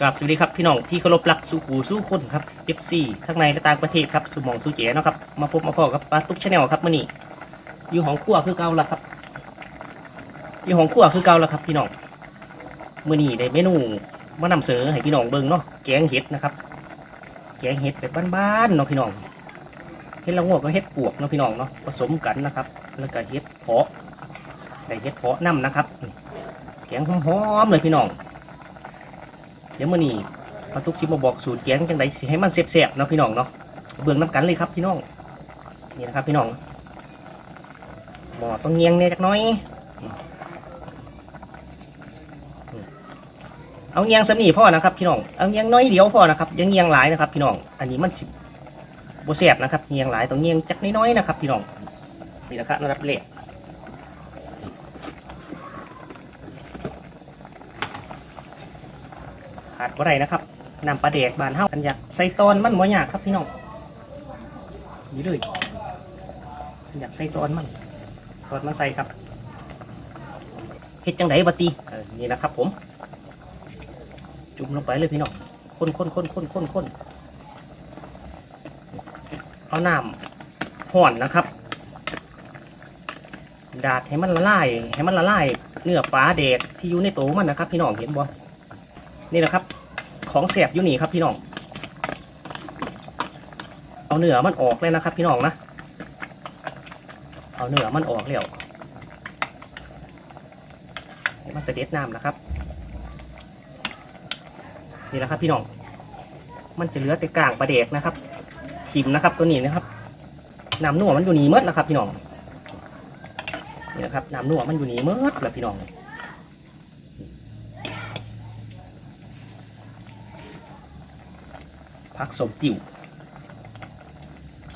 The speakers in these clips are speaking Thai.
กราบสวัสดีครับพี่น้องที่เคารพรักสู้หูสู้คนครับ FC ทั้งในและต่างประเทศครับสู่หมองสู่เจ๋เนาะครับมาพบมาพอกับปลาตุ๊กชาแนลครับมื่อนี้อยู่ห้องครัวคือเก่าล้วครับอยู่ห้องครัวคือเก่าล้วครับ พี่น้องมื่อนี้ได้เมนูมานำเสนอให้พี่น้องเบิ่งเนาะแกงเห็ดนะครับ แกงเห็ดแบบบ้านๆเนาะพี่น้องเห็ดละโงกกับเห็ดปวกเนาะพี่น้องเนาะผสมกันนะครับ แล้วก็เห็ดเพาะได้เห็ดเพาะน้ำนะครับแกงหอมๆเลยพี่น้อง เดี๋ยวมื่อนี้ปาตุกซิมาบอกสูตรแกงจังไดสิให้มันเสียบๆเนาะพี่น้องเนาะเบื้องน้ำกันเลยครับพี่น้องนี่นะครับพี่น้องหมอต้องเงียงเนี่ยจักน้อย เอาเงียงสำนีพ่อนะครับพี่น้องเอาเงียงน้อยเดียวพ่อนะครับอยังเงียงหลายนะครับ พี่น้องอันนี้มันสิบเสียบนะครับเงียงหลายต้องเงียงจักน้อยๆนะครับ พี่น้องนี่นะครับระดับเละ ขาดบ่ได้นะครับนำปลาแดกบานเฮากันอยากใส่ตอนมันบ่ยากครับพี่น้องนี่เลยอยากใส่ตอนมันตอนมันใส่ครับเฮ็ดจังไดบัดตีนี่นะครับ ผม จุ่มลงไปเลยพี่น้องคนคนคนคนคนคนเอาน้ำห่อนนะครับ ดาดให้มันละลายให้มันละลายเนื้อปลาแดกที่อยู่ในโตมันนะครับ พี่น้องเห็นบ่นี่นะครับ ของเสียบอยู่นี่ครับพี่น้อง เอาเนื้อมันออกเลยนะครับ พี่น้องนะ เอาเนื้อมันออกแล้วเดี๋ยวมันจะเด็ดน้ำนะครับ นี่แหละครับพี่น้อง มันจะเหลือแต่กลางปลาเด็กนะครับชิมนะครับตัวนี้นะครับน้ำนัวมันอยู่นี่เมดแล้วครับพี่น้องนี่นะครับน้ำนัวมันอยู่นี่เมดแล้วพี่น้อง ผักสมจิ๋ว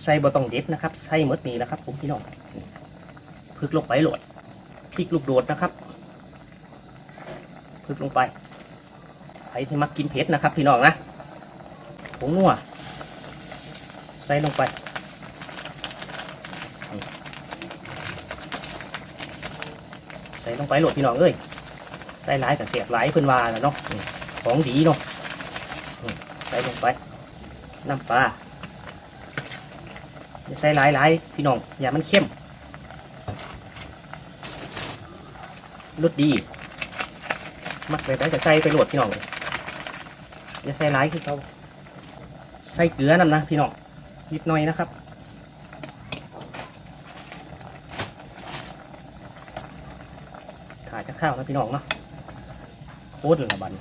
ใส่บะตองเด็ดนะครับใส่หมดนี้นะครับผมพี่น้องพึกลงไปโหลดพริกลูกโดดนะครับพึกลงไปใครที่มักกินเผ็ดนะครับ พี่น้องนะผงนัวใส่ลงไปใส่ลงไปโหลดพี่น้องเอ้ยใส่หลายกับเสียบหลายเพิ่อนวาแล้วเนาะอืมของดีเนาะใส่ลงไป น้ำปลาอย่าใส่หลายหลายๆพี่น้องอย่ามันเข้มรสดีมักไปได้จะใส่ไปโหลดพี่น้องเลยอย่าใส่หลายคือเขาใส่เกลือนั่นนะพี่น้องนิดหน่อยนะครับขายจะข้าวนะพี่น้องเนาะโคตรละบัน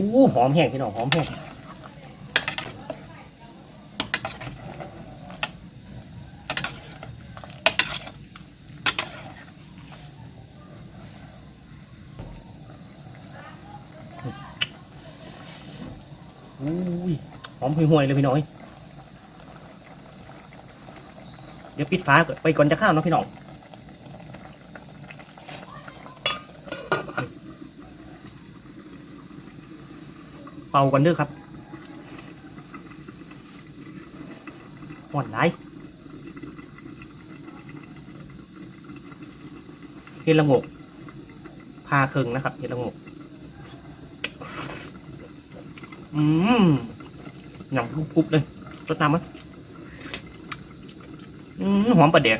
อู้หอมแห้งพี่น้องหอมแห้งอู้ยหอมห่วยๆเลยพี่น้อย เดี๋ยวปิดฟ้าไปก่อนจะข้าวเนาะพี่น้อง เป่ากันเด้อครับหอนไหลายเห็ดละงกพาเคิงนะครับเห็ดละงกอืมหนังกรุบๆเลยรสน้ำมั้ยอืมหอมประเด็ก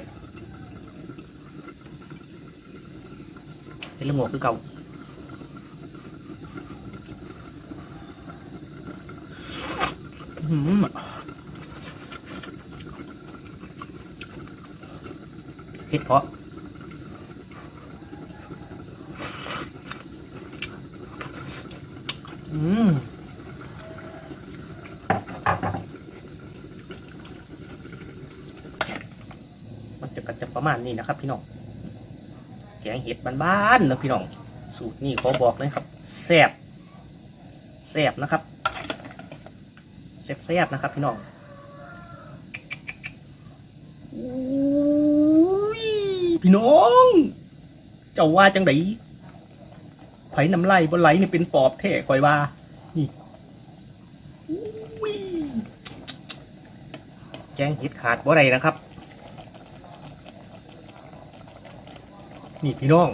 เห็ดละงกคือเก่า อืม เผ็ดเพราะอืมมันจะกันจะประมาณนี้นะครับ พี่น้องแกงเห็ดบ้านๆนะพี่น้อง สูตรนี้ขอบอกเลยครับแซ่บแซ่บนะครับ แซ่บๆนะครับพี่น้องอุ้ยพี่น้อง เจ้าว่าจังไดไผ่น้ำไหลบนไหลนี่เป็นปอบแท้คอยว่า นี่แจ้งเห็ดขาดบ่ไรนะครับ นี่พี่น้อง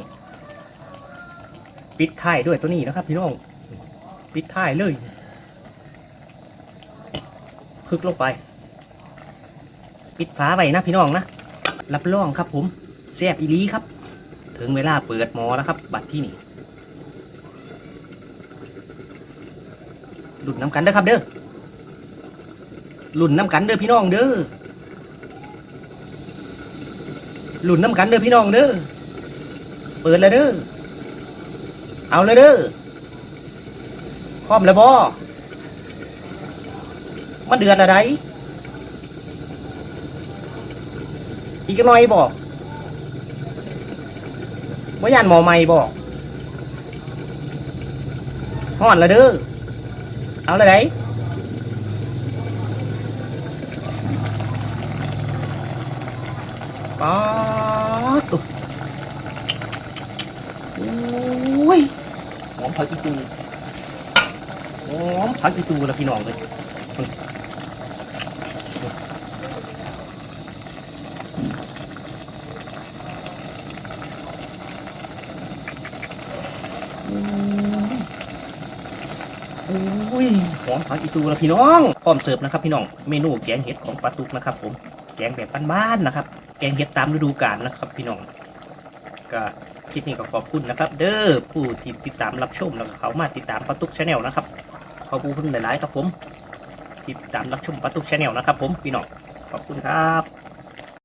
ปิดท้ายด้วยตัวนี้นะครับ พี่น้อง ปิดท้ายเลย พึกลงไป ปิดฝาไว้นะพี่น้องนะ รับรองครับผมแซ่บอีลีครับ ถึงเวลาเปิดหมอแล้วครับ บัตรที่นี่หลุดน้ำกันเด้อครับเด้อหลุนน้ำกันเด้อพี่น้องเด้อหลุนน้ำกันเด้อพี่น้องเด้อเปิดเลยเด้อเอาเลยเด้อพร้อมแล้วบอ มาเดือนอะไร อีกหน่อยบอกว่ายานหมอใหม่บอกห่อนละเด้อ เอาเลยไดป๊าดตุโอ้ยหอมผักอีตูหอมผักอีตูแล้วพี่น้องเลย อ้ยหอมผักอีตูแล้วพี่น้องพร้อมเสิร์ฟนะครับพี่น้อง เมนูแกงเห็ดของปลาตุกนะครับ ผม แกงแบบบ้านๆนะครับ แกงเห็ดตามฤดูกาลนะครับ พี่น้อง ก็คลิปนี้ก็ขอบคุณนะครับ เด้อผู้ที่ติดตามรับชมแล้วก็เขามาติดตามปลาตุกชาแนลนะครับ ขอบคุณหลายๆครับผม ติดตามรับชมปลาตุกชาแนลนะครับ ผมพี่น้อง ขอบคุณครับ